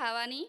ખાવાની.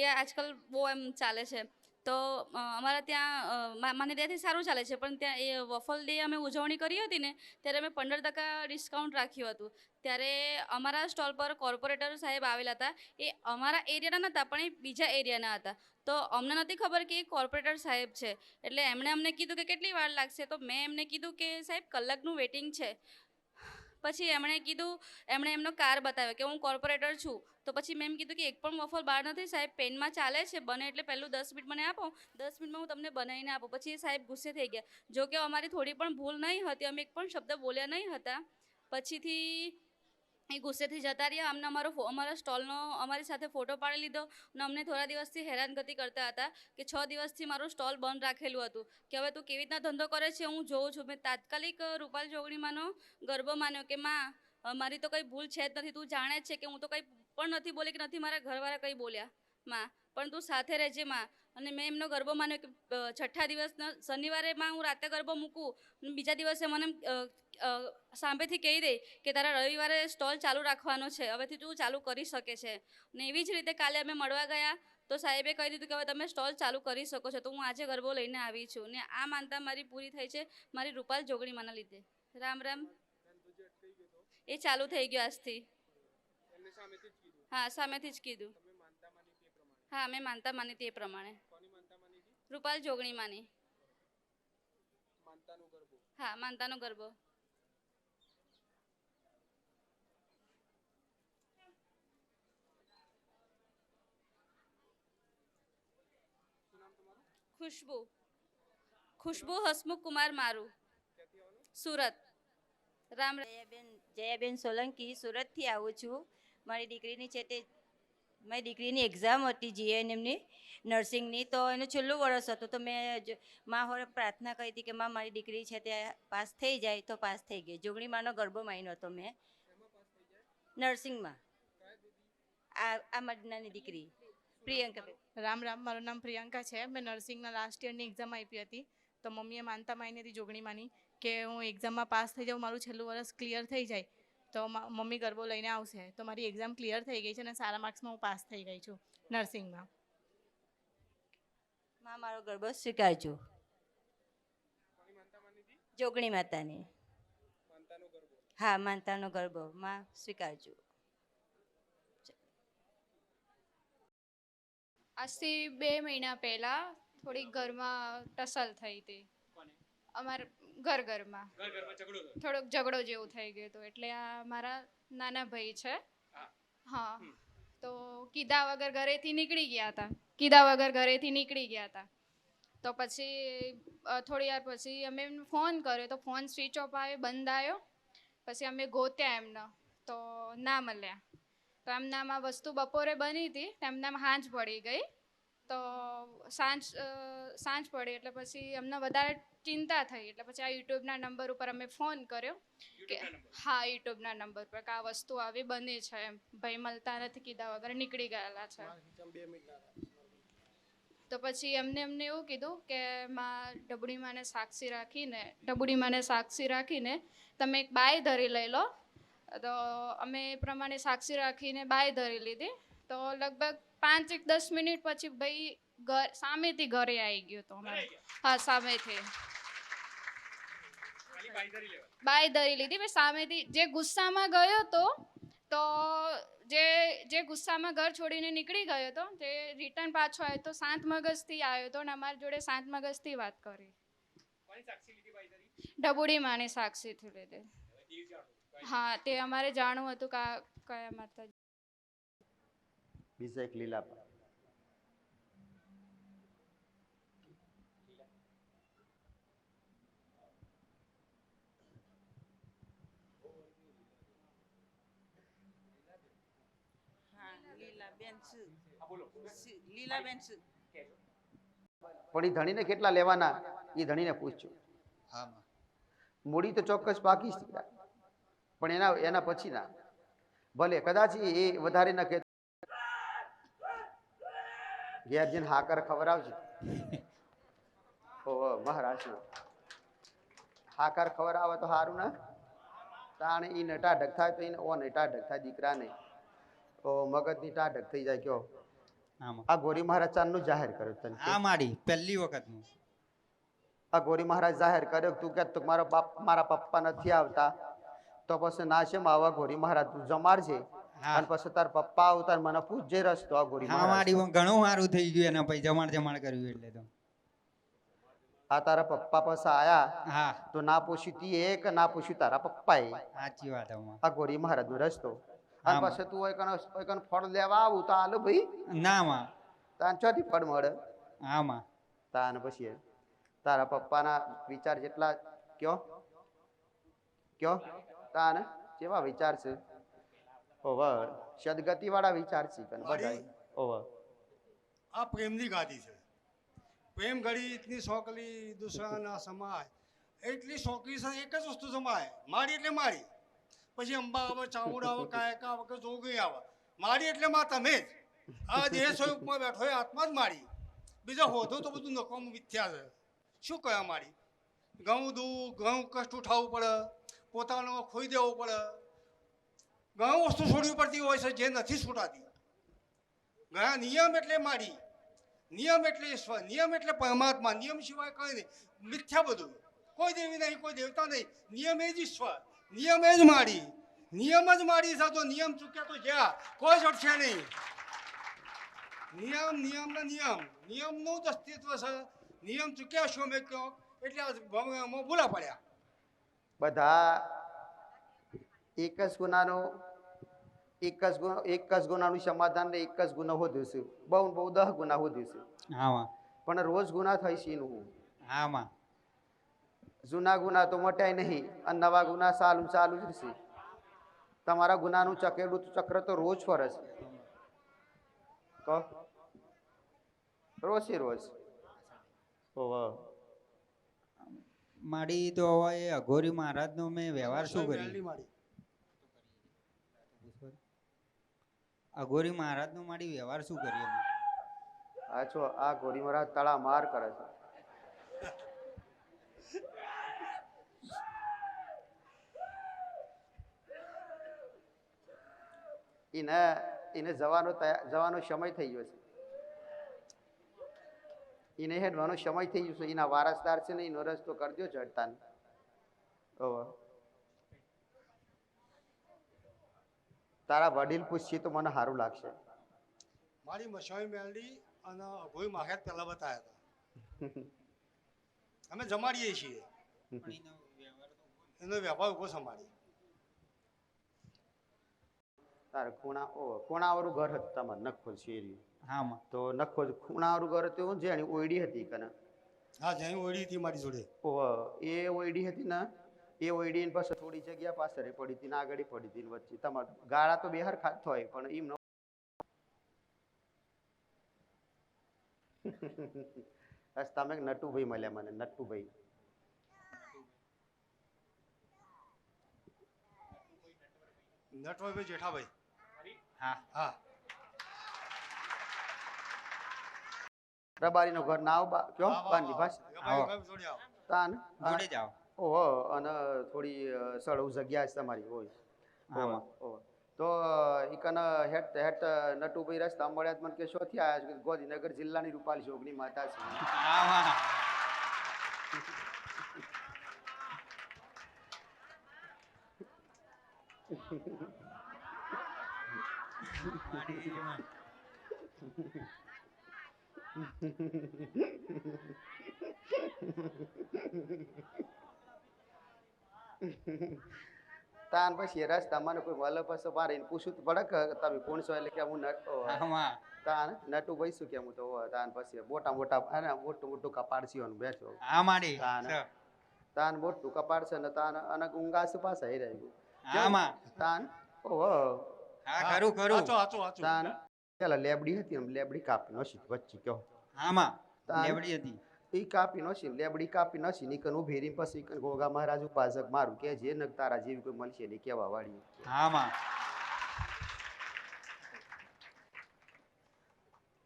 એ આજકાલ બહુ એમ ચાલે છે. તો અમારા ત્યાં મને ત્યાંથી સારું ચાલે છે, પણ ત્યાં એ વફલ ડે અમે ઉજવણી કરી હતી ને, ત્યારે અમે પંદર ટકા ડિસ્કાઉન્ટ રાખ્યું હતું. ત્યારે અમારા સ્ટોલ પર કોર્પોરેટર સાહેબ આવેલા હતા. એ અમારા એરિયાના નહોતા પણ એ બીજા એરિયાના હતા. તો અમને નથી ખબર કે એ કોર્પોરેટર સાહેબ છે. એટલે એમણે અમને કીધું કે કેટલી વાર લાગશે? તો મેં એમને કીધું કે, સાહેબ, કલાકનું વેટિંગ છે. પછી એમણે કીધું, એમણે એમનો કાર બતાવ્યો કે હું કોર્પોરેટર છું. તો પછી મેં એમ કીધું કે એક પણ વોફર બહાર નથી સાહેબ, પેનમાં ચાલે છે, બને એટલે પહેલું દસ મિનિટ મને આપો. દસ મિનિટમાં હું તમને બનાવીને આપું. પછી એ સાહેબ ગુસ્સે થઈ ગયા. જો કે અમારી થોડી પણ ભૂલ નહીં હતી, અમે એક પણ શબ્દ બોલ્યા નહીં હતા. પછીથી એ ગુસ્સેથી જતા રહ્યા. અમને અમારો અમારા સ્ટોલનો, અમારી સાથે ફોટો પાડી લીધો અને અમને થોડા દિવસથી હેરાનગતિ કરતા હતા કે છ દિવસથી મારું સ્ટોલ બંધ રાખેલું હતું. કે હવે તું કેવી રીતના ધંધો કરે છે, હું જોઉં છું. મેં તાત્કાલિક રૂપાલ જોગણીમાંનો ગરબો માન્યો કે, માં મારી તો કંઈ ભૂલ છે જ નથી. તું જાણે જ છે કે હું તો કંઈ પણ નથી બોલી કે નથી મારા ઘરવાળા કંઈ બોલ્યા, માં. પણ તું સાથે રહેજે, માં. અને મેં એમનો ગરબો માન્યો કે છઠ્ઠા દિવસના શનિવારે માં હું રાતે ગરબો મૂકું બીજા દિવસે મને સાંભેથી કહી દે કે તારા રવિવારે સ્ટોલ ચાલુ રાખવાનો છે. હવેથી તું ચાલુ કરી શકે છે. ને એવી જ રીતે કાલે અમે મળવા ગયા તો સાહેબે કહી દીધું કે હવે તમે સ્ટોલ ચાલુ કરી શકો છો. તો હું આજે ગરબો લઈને આવી છું. ને આ માનતા મારી પૂરી થઈ છે મારી રૂપાલ જોગણીમાંના લીધે. રામ રામ. એ ચાલુ થઈ ગયો આજથી એમને સામેથી જ કીધું હા સામેથી જ કીધું. તમે માનતા માની તે પ્રમાણે? હા મેં માનતા માની તે પ્રમાણે. રૂપાલ જોગણી માની હા માનતાનો ગરબો. શું નામ તમારું? ખુશ્બુ. ખુશ્બુ હસમુખ કુમાર મારું. સુરત. રામ રામ જયાબેન જયાબેન સોલંકી સુરતથી આવું છું. મારી દીકરીની છે તે મારી દીકરીની એક્ઝામ હતી જીએનએમની નર્સિંગની તો એનું છેલ્લું વર્ષ હતું. તો મેં મા હોરે પ્રાર્થના કરી હતી કે માં, મારી દીકરી છે તે પાસ થઈ જાય તો પાસ થઈ ગઈ. જોગણી માનો ગરબો માન્યો હતો મેં. નર્સિંગમાં આ આ મારી નાની દીકરી. પ્રિયંકા રામ રામ, મારું નામ પ્રિયંકા છે. મેં નર્સિંગના લાસ્ટ યરની એક્ઝામ આપી હતી. તો મમ્મીએ માનતા માની હતી જોગણીમાંની કે હું એક્ઝામમાં પાસ થઈ જાઉં, મારું છેલ્લું વર્ષ ક્લિયર થઈ જાય. તો મા- મમ્મી ગરબો લઈને આવશે. તો મારી એક્ઝામ ક્લિયર થઈ ગઈ છે અને સારા માર્ક્સમાં હું પાસ થઈ ગઈ છું નર્સિંગમાં. માં મારો ગરબો સ્વીકારજો. જોગણી માતાની. હા માનતાનો ગરબો. માં સ્વીકારજો. આજથી બે મહિના પહેલા થોડીક ઘરમાં ટસલ થઈ હતી. અમાર ઘર ઘરમાં ઘર ઘરમાં ઝઘડો થયો. થોડોક ઝઘડો જેવું થઈ ગયું હતું. એટલે આ મારા નાના ભાઈ છે. હા. તો કીધા વગર ઘરેથી નીકળી ગયા હતા. કીધા વગર ઘરેથી નીકળી ગયા હતા. તો પછી થોડી વાર પછી અમે ફોન કર્યો. તો ફોન સ્વિચ ઓફ આવ્યો બંધ આવ્યો. પછી અમે ગોત્યા એમને. તો ના મળ્યા તો એમનામાં વસ્તુ બપોરે બની હતી. તો એમનામાં હાંજ પડી ગઈ. તો સાંજ સાંજ પડી એટલે પછી અમને વધારે ચિંતા થઈ. એટલે પછી આ યુટ્યુબના નંબર ઉપર અમે ફોન કર્યો કે હા યુટ્યુબના નંબર પર કે આ વસ્તુ આવી બની છે એમ. ભાઈ મળતા નથી કીધા વગર નીકળી ગયેલા છે. તો પછી એમને એમને એવું કીધું કે માં ડબડી માને સાક્ષી રાખીને ડબડી માને સાક્ષી રાખીને તમે એક બાય ધરી લઈ લો. તો અમે એ પ્રમાણે સાક્ષી રાખીને બાય ધરી લીધી. તો લગભગ પાંચ એક દસ મિનિટ પછી ભાઈ ઘર સામેથી ઘરે આવી ગયો તો અમારે. હા સામેથી. બાય ધરી લીધી. મેં સામેથી જે ગુસ્સામાં ગયો તો તો જે જે ગુસ્સામાં ઘર છોડીને નીકળી ગયો તો તે રિટર્ન પાછો આવ્યો તો શાંત મગજથી આવ્યો તો અને અમારી જોડે શાંત મગજથી વાત કરી. ડબુડી માની સાક્ષીથી લીધી. હા તે અમારે જાણવું હતું કા કયા માતા બીજા એક લીલા પર. પણ એ ધણીને કેટલા લેવાના? એ ધણીને પૂછજો. હા મૂડી તો ચોક્કસ બાકી જ પણ એના એના પછીના ભલે કદાચ એ વધારે ન કે ઘેર જઈને હાકર ખવડાવજે ઓ મહારાષ્ટ્ર હાકર ખવડાવે તો સારું ના? તાણે એ નટા થાય તો એને ઓ નટા ઢગ થાય દીકરાને. ઓ મગજની ટાઢક થઈ જાય કયો. આ ગોરી મહારાજ ચાંદનું જાહેર કર્યું તને આ મારી પહેલી વખતનું. આ ગોરી મહારાજ જાહેર કર્યો તું કે તું મારા બાપ મારા પપ્પા નથી આવતા. તો પછી ના છે આવા ગોરી મહારાજ તું જમાડજે. હા અને પછી તાર પપ્પા આવતા ને મને પૂછજે રસ્તો આ ગોરી હા મારી ઘણું સારું થઈ ગયું એના પછી જમાડ જમાડ કર્યું એટલે તો. આ તારા પપ્પા પાસે આયા. હા. તો ના પૂછ્યું તી એક ના પૂછ્યું તારા પપ્પાએ. સાચી વાત આ ગોરી મહારાજનો રસ્તો. અને પછી તું એક એક ફળ લેવા આવું તો આલો ભાઈ. ના માં. તાન ચોથી ફળ મળે? આમાં તાન પછી તારા પપ્પાના વિચાર જેટલા કયો? કયો? તાન કેવા વિચાર છે? ઓવ સદગતિ વાળા વિચાર છે પણ બધા ઓવ આ પ્રેમની ગાદી છે. પ્રેમ ઘડી એટલી શોકલી દુસરાના સમાય. એટલી શોકલી છે એક જ વસ્તુ સમાય. મારી એટલે મારી. પછી અંબા આવે ચામુડા આવે કાયકા આવે કે જોગી આવે. મારી એટલે માં તમે જ. આ દેહ સ્વરૂપમાં બેઠો એ આત્મા જ મારી. બીજા હોધો તો બધું નકામ મિથ્યા છે. શું કહેવા મારી? ઘઉં દૂધ ઘઉં કષ્ટ ઉઠાવવું પડે. પોતાનો ખોઈ દેવું પડે. ઘણું વસ્તુ છોડવી પડતી હોય છે જે નથી છૂટાતી ઘણા નિયમ એટલે મારી નિયમ એટલે ઈશ્વર, નિયમ એટલે પરમાત્મા, નિયમ સિવાય કંઈ નહીં. મિથ્યા બધું. કોઈ દેવી નહીં, કોઈ દેવતા નહીં. નિયમ એ જ ઈશ્વર, નિયમ એ જ મારી નિયમ જ છે, તો નિયમ ચૂક્યા તો જ્યાં. કોઈ જડશે નહીં. નિયમ નિયમ ને નિયમ. નિયમનું જ અસ્તિત્વ છે. નિયમ ચૂક્યા છો મેં કહો? એટલે ભૂલા પડ્યા. બધા એક જ ગુનાનો એક જ ગુનો એક જ ગુનાનું સમાધાન ને એક જ ગુનો હોદ્યું છે. બહુ બહુ દહ ગુના હોદ્યું છે. હા પણ રોજ ગુના થાય છે એનું. આમાં. જૂના ગુના તો મટાય નહીં અને નવા ગુના ચાલુ ચાલુ જ રહેશે. તમારા ગુનાનું ચકેલું ચક્ર તો રોજ ફરે છે. કહો. છે રોજ. ઓહ. મારી તો હવે અઘોરી મહારાજનો મેં વ્યવહાર શું કર્યો મારી અઘોરી મહારાજનો મારી વ્યવહાર શું કર્યો મેં? આ છો આ ગોરી મહારાજ તળા માર કરે છે. એને એને જવાનો જવાનો સમય થઈ ગયો છે. એને હેડવાનો સમય થઈ ગયો છે. એના વારસદાર છે ને એનો રસ્તો કરજો જડતાને. ઓહો. તારા વડીલ પૂછીએ તો મને સારું લાગશે. મારી મસાઈ મેલડી અને અભોય માહેર પહેલા બતાવ્યા હતા. અમે જમાડીએ છીએ. એનો વ્યવહાર ઊભો સંભાળી તારે ખૂણા ઓ ખૂણાવાળું ઘર હતું તમારે નખોલ શેરી. હા તો નખોલ ખૂણાવાળું ઘર હતું જેની ઓયડી હતી કને? હા જેની ઓયડી હતી મારી જોડે. ઓ એ ઓયડી હતી ને? એ ઓઈડીને પાસે થોડી જગ્યા પાછળ પડી હતી ને આગળ પડી હતી વચ્ચે. તમારે ગાળા તો બેહાર ખાત હોય પણ એમ તમે નટુભાઈ મળ્યા મને નટુભાઈ. નટવરભાઈ જેઠાભાઈ. હા. હા. રબારીનું ઘર ના બા કયો? બાંધી આવો. જોડે જાઓ ઓહો અને થોડી સળવ જગ્યા છે તમારી હોય. આમાં ઓહો. તો ઈકન હેટ હેટ નટુભાઈ રસ્તા મળ્યા મને કે શોથી થયા છે ગોધીનગર જિલ્લાની રૂપાલી જોગની માતા છે. આમાં તાન પછી રસ્તા મને કોઈ વલ પછી મારે પૂછું તો ભડક તમે કોણ છો એટલે કે હું નટ તાન નટુભાઈ શું કે હું તો તાન પછી મોટા મોટા અને મોટું મોટું કપાળ છે એનું બેઠો આ માડી. તાન. તાન મોટું કપાળ છે ને તાન અને ઊંઘાસ પાસે હઈ રહ્યું આમાં તાન ઓહો હા ખરું ખરું. આચો આચો આચો તાન પેલા લેબડી હતી એમ લેબડી કાપી નસી વચ્ચે કયો આમાં લેબડી હતી. ઈ કાપી નસી લેબડી કાપી નથી નીકન ઊભી રહી પછી ગોગા મહારાજ ઉપાસક મારું કે જે નક તારા જેવી કોઈ મળશે નહીં કેવા વાળી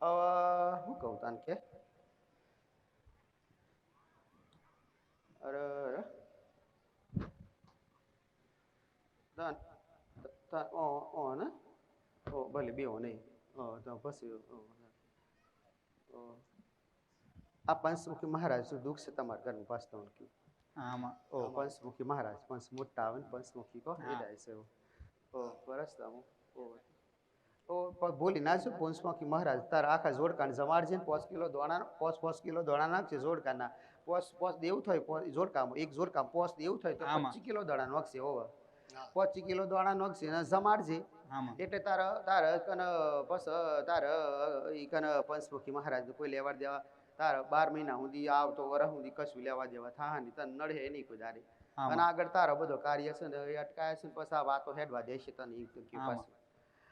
હા હું કહું તાન કે? અરે અરે. તાન તાન ઓ ઓ ને ઓ ભલે બેહો નહીં. ઓ તો પછી આ પંચમુખી મહારાજ શું દુઃખ છે તમારા ઘરનું પાસ તમને કયું આમાં. ઓ પંચમુખી મહારાજ પંચ મોટા આવે ને પંચમુખી કહો એ જાય છે ઓ બરસ તમે ઓ ભૂલી ના છું પંચમુખી મહારાજ તારા આખા જોડકાને જમાડજે ને પાંચ કિલો દોણા પાંચ પાંચ કિલો દોણા નાખશે જોડકાના. પોસ પોસ દેવું થાય જોડકામ એક જોડકામાં પોસ દેવું થાય તો. પચીસ કિલો દોણા નાખશે ઓવર. પચીસ કિલો દોણા નાખશે અને જમાડજે. એટલે તારા તારા કન બસ તારા ઈ કન પંચમુખી મહારાજ કોઈ લેવા દેવા તારા બાર મહિના સુધી આવતો વરસ સુધી કશું લેવા દેવા થા નહીં તને નડે નહીં કોઈ દારે અને આગળ તારો બધો કાર્ય છે ને એ અટકાય છે પછી આ વાતો હેડવા દેશે તને એ પાછું.